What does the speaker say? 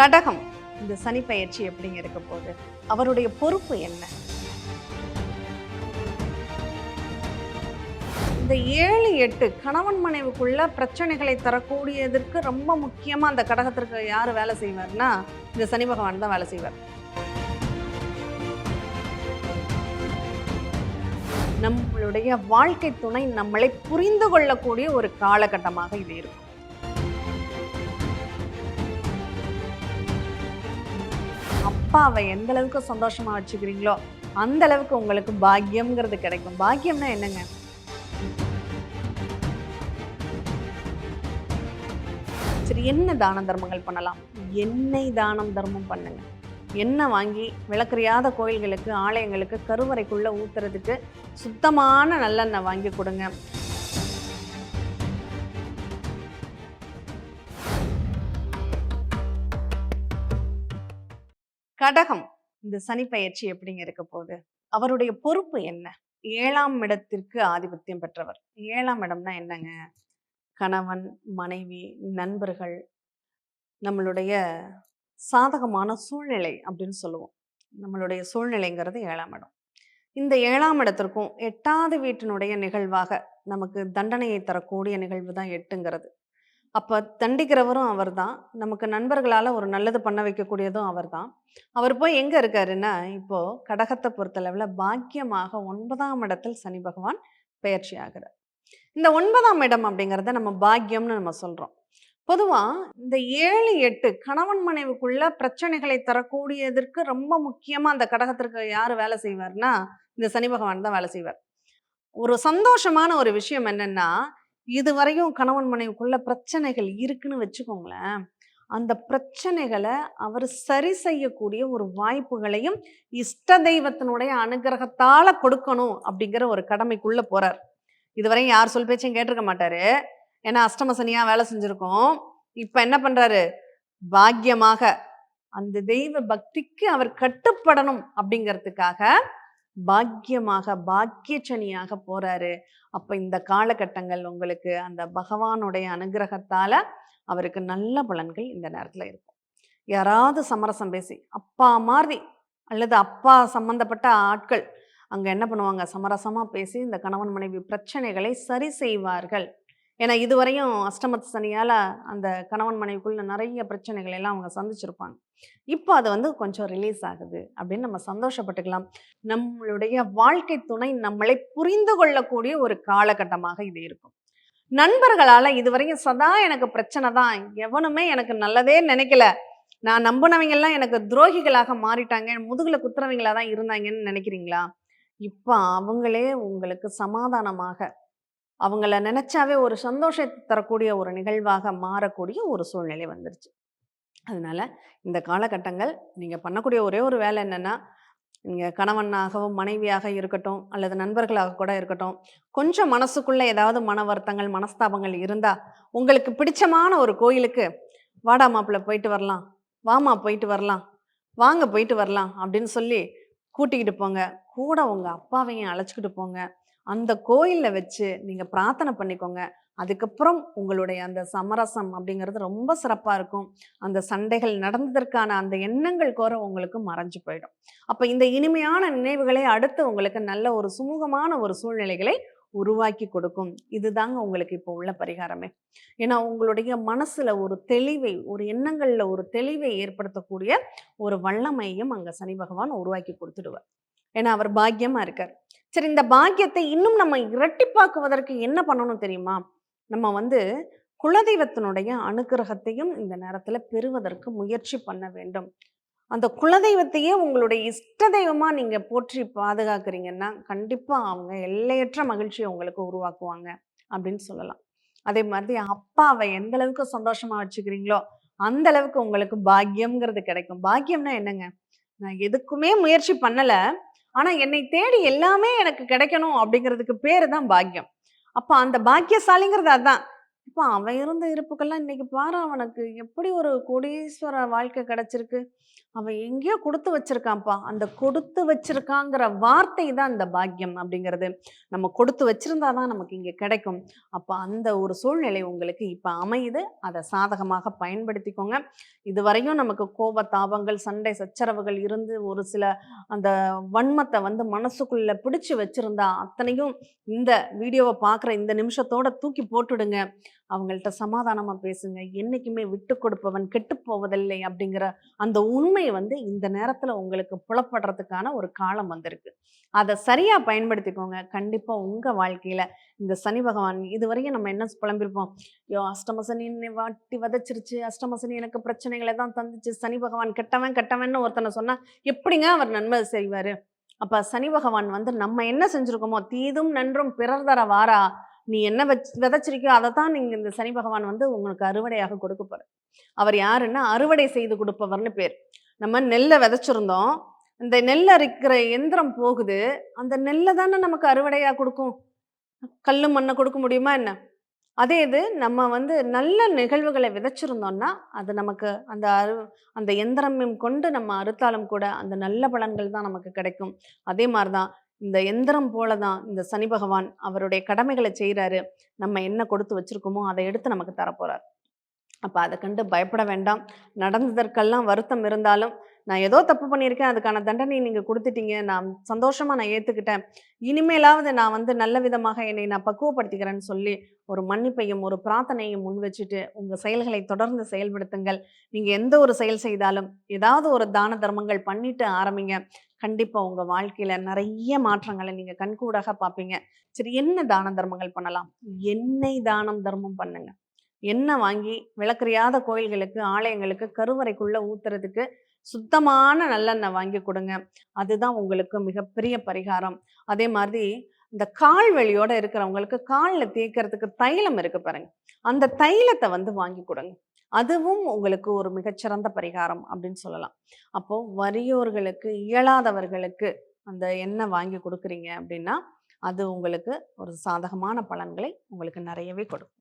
கடகம் இந்த சனி பயிற்சி எப்படிங்க இருக்க போகுது? அவருடைய பொறுப்பு என்ன? இந்த ஏழு எட்டு கணவன் மனைவுக்குள்ள பிரச்சனைகளை தரக்கூடியதற்கு ரொம்ப முக்கியமா அந்த கடகத்திற்கு யார் வேலை செய்வார்னா இந்த சனி பகவான் தான் வேலை செய்வார். நம்மளுடைய வாழ்க்கை துணை நம்மளை புரிந்து கொள்ளக்கூடிய ஒரு காலகட்டமாக இது இருக்கும். அப்பாவை எந்த அளவுக்கு சந்தோஷமா வச்சுக்கிறீங்களோ அந்த அளவுக்கு உங்களுக்கு பாக்கியம்ங்கிறது கிடைக்கும். பாக்கியம்னா என்னங்க? சரி என்ன தான தர்மங்கள் பண்ணலாம்? எண்ணெய் தானம் தர்மம் பண்ணுங்க. எண்ணெய் வாங்கி விளக்கறியாத கோயில்களுக்கு ஆலயங்களுக்கு கருவறைக்குள்ளே ஊத்துறதுக்கு சுத்தமான நல்லெண்ணெய் வாங்கி கொடுங்க. கடகம் இந்த சனி பயிற்சி எப்படிங்க இருக்க போகுது? அவருடைய பொறுப்பு என்ன? ஏழாம் இடத்திற்கு ஆதிபத்தியம் பெற்றவர். ஏழாம் இடம்னா என்னங்க? கணவன் மனைவி நண்பர்கள் நம்மளுடைய சாதகமான சூழ்நிலை அப்படின்னு சொல்லுவோம். நம்மளுடைய சூழ்நிலைங்கிறது ஏழாம் இடம். இந்த ஏழாம் இடத்திற்கும் எட்டாவது வீட்டினுடைய நிகழ்வாக நமக்கு தண்டனையை தரக்கூடிய நிகழ்வு தான் எட்டுங்கிறது. அப்போ தண்டிக்கிறவரும் அவர் தான் நமக்கு நண்பர்களால் ஒரு நல்லது பண்ண வைக்கக்கூடியதும் அவர் தான் அவர் போய் எங்கே இருக்காருன்னா இப்போது கடகத்தை பொறுத்தளவில் பாக்கியமாக ஒன்பதாம் இடத்தில் சனி பகவான் பெயர்ச்சி ஆகிறார். இந்த ஒன்பதாம் இடம் அப்படிங்கிறத நம்ம பாக்கியம்னு நம்ம சொல்கிறோம் பொதுவாக இந்த ஏழு எட்டு கணவன் மனைவுக்குள்ள பிரச்சனைகளை தரக்கூடியதற்கு ரொம்ப முக்கியமாக அந்த கடகத்திற்கு யார் வேலை செய்வார்னா இந்த சனி பகவான் தான் வேலை செய்வார். ஒரு சந்தோஷமான ஒரு விஷயம் என்னென்னா இதுவரையும் கணவன் மனைவிக்குள்ள பிரச்சனைகள் இருக்குன்னு வச்சுக்கோங்களேன். அந்த பிரச்சனைகளை அவர் சரி செய்யக்கூடிய ஒரு வாய்ப்புகளையும் இஷ்ட தெய்வத்தினுடைய அனுகிரகத்தால கொடுக்கணும் அப்படிங்கிற ஒரு கடமைக்குள்ள போறார். இதுவரையும் யார் சொல் பேச்சையும் கேட்டிருக்க மாட்டாரு. ஏன்னா அஷ்டம சனியா வேலை செஞ்சிருக்கோம். இப்ப என்ன பண்றாரு? பாக்கியமாக அந்த தெய்வ பக்திக்கு அவர் கட்டுப்படணும் அப்படிங்கிறதுக்காக பாக்கியமாக பாக்கியச்சனியாக போறாரு. அப்போ இந்த காலகட்டங்கள் உங்களுக்கு அந்த பகவானுடைய அனுகிரகத்தால் அவருக்கு நல்ல பலன்கள் இந்த நேரத்தில் இருக்கும். யாராவது சமரசம் பேசி அப்பா மாதிரி அல்லது அப்பா சம்பந்தப்பட்ட ஆட்கள் அங்கே என்ன பண்ணுவாங்க? சமரசமாக பேசி இந்த கணவன் மனைவி பிரச்சனைகளை சரி செய்வார்கள். ஏன்னா இதுவரையும் அஷ்டமத்து சனியால் அந்த கணவன் மனைவிக்குள்ள நிறைய பிரச்சனைகள் எல்லாம் அவங்க சந்திச்சிருப்பாங்க. இப்போ அது வந்து கொஞ்சம் ரிலீஸ் ஆகுது அப்படின்னு நம்ம சந்தோஷப்பட்டுக்கலாம். நம்மளுடைய வாழ்க்கை துணை நம்மளை புரிந்து கொள்ளக்கூடிய ஒரு காலகட்டமாக இது இருக்கும். நண்பர்களால் இதுவரையும் சதா எனக்கு பிரச்சனை தான். எவனுமே எனக்கு நல்லதே நினைக்கல. நான் நம்பினவங்கெல்லாம் எனக்கு துரோகிகளாக மாறிட்டாங்க. முதுகில் குத்துறவங்களாக தான் இருந்தாங்கன்னு நினைக்கிறீங்களா? இப்போ அவங்களே உங்களுக்கு சமாதானமாக அவங்கள நினச்சாவே ஒரு சந்தோஷத்தை தரக்கூடிய ஒரு நிகழ்வாக மாறக்கூடிய ஒரு சூழ்நிலை வந்துருச்சு. அதனால் இந்த காலகட்டங்கள் நீங்கள் பண்ணக்கூடிய ஒரே ஒரு வேலை என்னன்னா நீங்கள் கணவனாகவும் மனைவியாக இருக்கட்டும் அல்லது நண்பர்களாக கூட இருக்கட்டும் கொஞ்சம் மனசுக்குள்ளே ஏதாவது மன வருத்தங்கள் மனஸ்தாபங்கள் இருந்தால் உங்களுக்கு பிடிச்சமான ஒரு கோயிலுக்கு வாடா மாப்பிள்ளை போயிட்டு வரலாம் வாமா போயிட்டு வரலாம் வாங்க போயிட்டு வரலாம் அப்படின்னு சொல்லி கூட்டிக்கிட்டு போங்க. கூட உங்கள் அப்பாவையும் அழைச்சிக்கிட்டு போங்க. அந்த கோயிலில் வச்சு நீங்கள் பிரார்த்தனை பண்ணிக்கோங்க. அதுக்கப்புறம் உங்களுடைய அந்த சமரசம் அப்படிங்கிறது ரொம்ப சிறப்பாக இருக்கும். அந்த சண்டைகள் நடந்ததற்கான அந்த எண்ணங்கள் கோர உங்களுக்கு மறைஞ்சு போயிடும். அப்போ இந்த இனிமையான நினைவுகளை அடுத்து உங்களுக்கு நல்ல ஒரு சுமூகமான ஒரு சூழ்நிலைகளை உருவாக்கி கொடுக்கும். இதுதாங்க உங்களுக்கு இப்போ உள்ள பரிகாரமே. ஏன்னா உங்களுடைய மனசுல ஒரு தெளிவை ஒரு எண்ணங்கள்ல ஒரு தெளிவை ஏற்படுத்தக்கூடிய ஒரு வல்லமையும் அங்க சனி பகவான் உருவாக்கி கொடுத்துடுவார். ஏன்னா அவர் பாக்கியமா இருக்கார். சரி இந்த பாக்கியத்தை இன்னும் நம்ம இரட்டிப்பாக்குவதற்கு என்ன பண்ணணும் தெரியுமா? நம்ம வந்து குலதெய்வத்தினுடைய அனுகிரகத்தையும் இந்த நேரத்தில் பெறுவதற்கு முயற்சி பண்ண வேண்டும். அந்த குலதெய்வத்தையே உங்களுடைய இஷ்ட தெய்வமாக நீங்கள் போற்றி பாதுகாக்கிறீங்கன்னா கண்டிப்பாக அவங்க எல்லையற்ற மகிழ்ச்சியை உங்களுக்கு உருவாக்குவாங்க அப்படின்னு சொல்லலாம். அதே மாதிரி அப்பாவை எந்த அளவுக்கு சந்தோஷமாக வச்சுக்கிறீங்களோ அந்த அளவுக்கு உங்களுக்கு பாக்கியம்ங்கிறது கிடைக்கும். பாக்கியம்னா என்னங்க? நான் எதுக்குமே முயற்சி பண்ணலை. ஆனா என்னை தேடி எல்லாமே எனக்கு கிடைக்கணும் அப்படிங்கிறதுக்கு பேரு தான் பாக்கியம். அப்ப அந்த பாக்கியசாலிங்கிறது அதான். இப்போ அவன் இருந்த இருப்புக்கெல்லாம் இன்னைக்கு பாரு அவனுக்கு எப்படி ஒரு கோடீஸ்வர வாழ்க்கை கிடைச்சிருக்கு. அவன் எங்கேயோ கொடுத்து வச்சிருக்கான்ப்பா. அந்த கொடுத்து வச்சிருக்காங்கிற வார்த்தை தான் இந்த பாக்கியம் அப்படிங்கிறது. நம்ம கொடுத்து வச்சிருந்தா தான் நமக்கு இங்கே கிடைக்கும். அப்போ அந்த ஒரு சூழ்நிலை உங்களுக்கு இப்போ அமையுது. அதை சாதகமாக பயன்படுத்திக்கோங்க. இதுவரையும் நமக்கு கோப தாபங்கள் சண்டை சச்சரவுகள் இருந்து ஒரு சில அந்த வன்மத்தை வந்து மனசுக்குள்ளே பிடிச்சி வச்சிருந்தா அத்தனையும் இந்த வீடியோவை பார்க்குற இந்த நிமிஷத்தோட தூக்கி போட்டுடுங்க. அவங்கள்ட்ட சமாதானமாக பேசுங்க. என்றைக்குமே விட்டு கொடுப்பவன் கெட்டு போவதில்லை அப்படிங்கிற அந்த உண்மை வந்து இந்த நேரத்தில் உங்களுக்கு புலப்படுறதுக்கான ஒரு காலம் வந்திருக்கு. அதை சரியாக பயன்படுத்திக்கோங்க. கண்டிப்பாக உங்கள் வாழ்க்கையில் இந்த சனி பகவான் இதுவரையும் நம்ம என்ன புலம்பிருப்போம்? ஐயோ அஷ்டமசனி வாட்டி வதச்சிருச்சு. அஷ்டமசனி எனக்கு பிரச்சனைகளை தான் தந்துச்சு. சனி பகவான் கெட்டவன் கெட்டவன்னு ஒருத்தனை சொன்னால் எப்படிங்க அவர் நன்மை செய்வார்? அப்போ சனி பகவான் வந்து நம்ம என்ன செஞ்சுருக்கோமோ தீதும் நன்றும் பிறர் தர வாரா? நீ என்ன வச் விதைச்சிருக்கியோ அதை தான் நீங்கள் இந்த சனி பகவான் வந்து உங்களுக்கு அறுவடையாக கொடுக்க போகிற அவர் யாருன்னா அறுவடை செய்து கொடுப்பவர்னு பேர். நம்ம நெல்லை விதைச்சிருந்தோம். இந்த நெல் அரிக்கிற எந்திரம் போகுது. அந்த நெல்லை தானே நமக்கு அறுவடையாக கொடுக்கும்? கல் மண்ணை கொடுக்க முடியுமா என்ன? அதே இது நம்ம வந்து நல்ல நிகழ்வுகளை விதைச்சிருந்தோம்னா அது நமக்கு அந்த அரு அந்த எந்திரமும் கொண்டு நம்ம அறுத்தாலும் கூட அந்த நல்ல பலன்கள் தான் நமக்கு கிடைக்கும். அதே மாதிரி தான் இந்த எந்திரம் போல தான் இந்த சனி பகவான் அவருடைய கடமைகளை செய்கிறாரு நம்ம என்ன கொடுத்து வச்சிருக்கோமோ அதை எடுத்து நமக்கு தரப்போறார். அப்போ அதை கண்டு பயப்பட வேண்டாம். நடந்ததற்கெல்லாம் வருத்தம் இருந்தாலும் நான் ஏதோ தப்பு பண்ணியிருக்கேன் அதுக்கான தண்டனையை நீங்கள் கொடுத்துட்டீங்க நான் சந்தோஷமாக நான் ஏற்றுக்கிட்டேன் இனிமேலாவது நான் வந்து நல்ல விதமாக என்னை நான் பக்குவப்படுத்திக்கிறேன்னு சொல்லி ஒரு மன்னிப்பையும் ஒரு பிரார்த்தனையும் முன் வச்சுட்டு உங்கள் செயல்களை தொடர்ந்து செயல்படுத்துங்கள். நீங்கள் எந்த ஒரு செயல் செய்தாலும் ஏதாவது ஒரு தான தர்மங்கள் பண்ணிட்டு ஆரம்பிங்க. கண்டிப்பாக உங்கள் வாழ்க்கையில் நிறைய மாற்றங்களை நீங்கள் கண்கூடாக பார்ப்பீங்க. சரி என்ன தான தர்மங்கள் பண்ணலாம்? எண்ணெய் தானம் தர்மம் பண்ணுங்க. எண்ணெய் வாங்கி விளக்கறியாத கோயில்களுக்கு ஆலயங்களுக்கு கருவறைக்குள்ளே ஊத்துறதுக்கு சுத்தமான நல்லெண்ணெய் வாங்கி கொடுங்க. அதுதான் உங்களுக்கு மிகப்பெரிய பரிகாரம். அதே மாதிரி இந்த கால் வலியோட இருக்கிறவங்களுக்கு காலில் தேய்க்கிறதுக்கு தைலம் இருக்கு பாருங்க. அந்த தைலத்தை வந்து வாங்கி கொடுங்க. அதுவும் உங்களுக்கு ஒரு மிகச்சிறந்த பரிகாரம் அப்படின்னு சொல்லலாம். அப்போ வறியோர்களுக்கு இயலாதவர்களுக்கு அந்த எண்ணெய் வாங்கி கொடுக்குறீங்க அப்படின்னா அது உங்களுக்கு ஒரு சாதகமான பலன்களை உங்களுக்கு நிறையவே கொடுக்கும்.